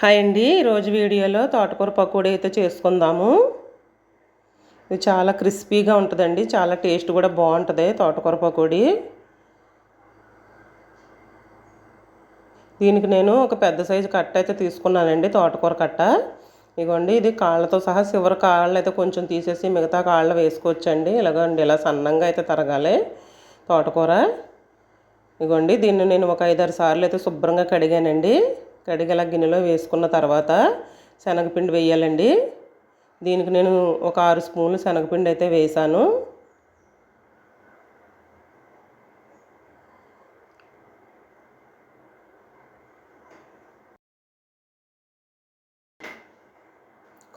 Hi అండి. ఈరోజు వీడియోలో తోటకూర పకోడీ అయితే చేసుకుందాము. ఇది చాలా క్రిస్పీగా ఉంటుందండి. చాలా టేస్ట్ కూడా బాగుంటుంది తోటకూర పకోడీ. దీనికి నేను ఒక పెద్ద సైజు కట్ట అయితే తీసుకున్నానండి తోటకూర కట్ట. ఇగోండి ఇది కాళ్ళతో సహా చివరి కాళ్ళు అయితే కొంచెం తీసేసి మిగతా కాళ్ళు వేసుకోవచ్చండి. ఇలాగండి ఇలా సన్నంగా అయితే తరగాలి తోటకూర. ఇగోండి దీన్ని నేను ఒక ఐదారు సార్లు అయితే శుభ్రంగా కడిగానండి. కడిగల గిన్నెలో వేసుకున్న తర్వాత శనగపిండి వేయాలండి. దీనికి నేను ఒక ఆరు స్పూన్లు శనగపిండి అయితే వేసాను.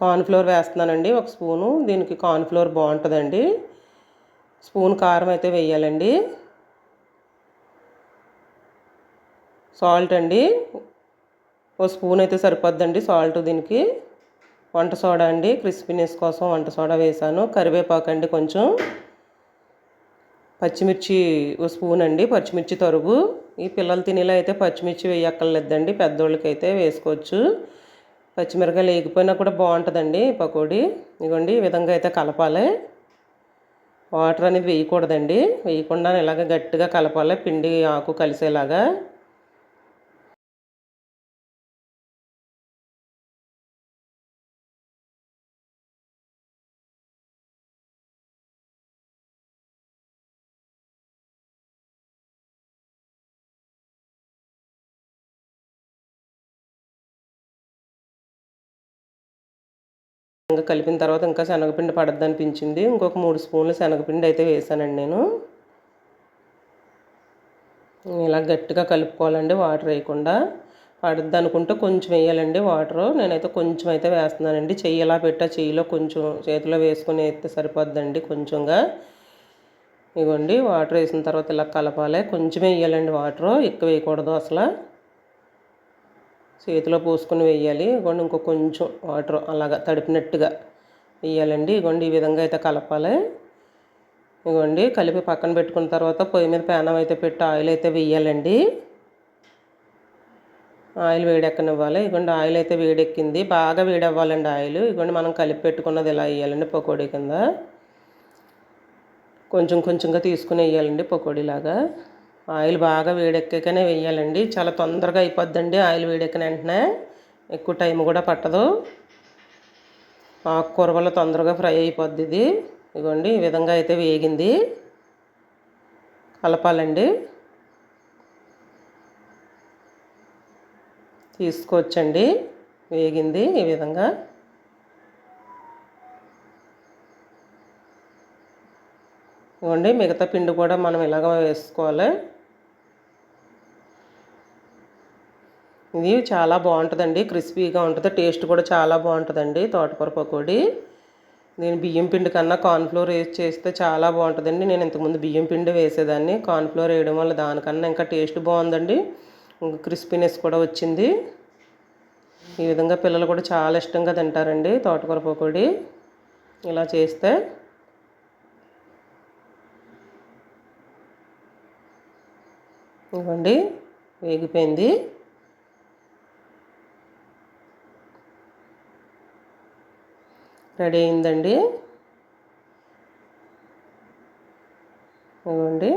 కార్న్ఫ్లోర్ వేస్తున్నానండి ఒక స్పూను. దీనికి కార్న్ఫ్లోర్ బాగుంటుందండి. స్పూన్ కారం అయితే వేయాలండి. సాల్ట్ అండి. ఓ స్పూన్ అయితే సరిపోద్దండి. సాల్ట్ దీనికి. వంట సోడా అండి. క్రిస్పీనెస్ కోసం వంట సోడా వేసాను. కరివేపాకు అండి కొంచెం. పచ్చిమిర్చి ఓ స్పూన్ అండి. పచ్చిమిర్చి తరుగు. ఈ పిల్లలు తినేలా అయితే పచ్చిమిర్చి వేయక్కర్లేదండి. పెద్దోళ్ళకైతే అయితే వేసుకోవచ్చు. పచ్చిమిరకాయలు వేగిపోయినా కూడా బాగుంటుందండి పకోడీ. ఇదిగోండి ఈ విధంగా అయితే కలపాలి. వాటర్ అనేది వేయకూడదండి. వేయకుండా ఇలాగ గట్టిగా కలపాలి. పిండి ఆకు కలిసేలాగా. ఇంకా కలిపిన తర్వాత ఇంకా శనగపిండి పడద్దు అనిపించింది. ఇంకొక మూడు స్పూన్లు శనగపిండి అయితే వేసానండి నేను. ఇలా గట్టిగా కలుపుకోవాలండి వాటర్ వేయకుండా. పడద్దు అనుకుంటే కొంచెం వేయాలండి వాటరు. నేనైతే కొంచెం అయితే వేస్తున్నానండి. చెయ్యి ఎలా పెట్టా చెయ్యిలో కొంచెం చేతిలో వేసుకొని వేస్తే సరిపోద్దండి కొంచెంగా. ఇవ్వండి వాటర్ వేసిన తర్వాత ఇలా కలపాలి. కొంచెం వేయాలండి వాటరు. ఎక్కువ వేయకూడదు అసలు. చేతిలో పోసుకొని వేయాలి ఇగోండి ఇంకో కొంచెం వాటర్ అలాగా తడిపినట్టుగా వేయాలండి ఇగోండి ఈ విధంగా అయితే కలపాలి. ఇగోండి కలిపి పక్కన పెట్టుకున్న తర్వాత పొయ్యి మీద పేనం అయితే పెట్టి ఆయిల్ అయితే వేయాలండి ఆయిల్ వేడెక్కనివ్వాలి. ఇగోండి ఆయిల్ అయితే వేడెక్కింది. బాగా వేడవ్వాలండి ఆయిల్. ఇగోండి మనం కలిపి పెట్టుకున్నది ఇలా వేయాలండి పకోడీ కింద. కొంచెం కొంచెంగా తీసుకుని వేయాలండి పకోడీలాగా. ఆయిల్ బాగా వేడెక్కాకనే వేయాలండి. చాలా తొందరగా అయిపోద్దండి ఆయిల్ వేడెక్కిన వెంటనే. ఎక్కువ టైం కూడా పట్టదు. ఆకుకూర వల్ల తొందరగా ఫ్రై అయిపోద్ది ఇది. ఇదిగోండి ఈ విధంగా అయితే వేగింది. కలపాలండి. తీసుకోవచ్చండి వేగింది ఈ విధంగా. ఇవ్వండి మిగతా పిండి కూడా మనం ఇలాగ వేసుకోవాలి. ఇది చాలా బాగుంటుందండి. క్రిస్పీగా ఉంటుంది. టేస్ట్ కూడా చాలా బాగుంటుందండి. తోటకూర పకోడీ. నేను బియ్యం పిండి కన్నా కార్న్ఫ్లోర్ వేసి చేస్తే చాలా బాగుంటుందండి. నేను ఇంతకుముందు బియ్యం పిండి వేసేదాన్ని. కార్న్ఫ్లోర్ వేయడం వల్ల దానికన్నా ఇంకా టేస్ట్ బాగుందండి. ఇంకా క్రిస్పీనెస్ కూడా వచ్చింది. ఈ విధంగా పిల్లలు కూడా చాలా ఇష్టంగా తింటారండి తోటకూర పకోడీ. ఇలా చేస్తే ఇవ్వండి. వేగిపోయింది. రెడీ అయిందండి. ఇవ్వండి.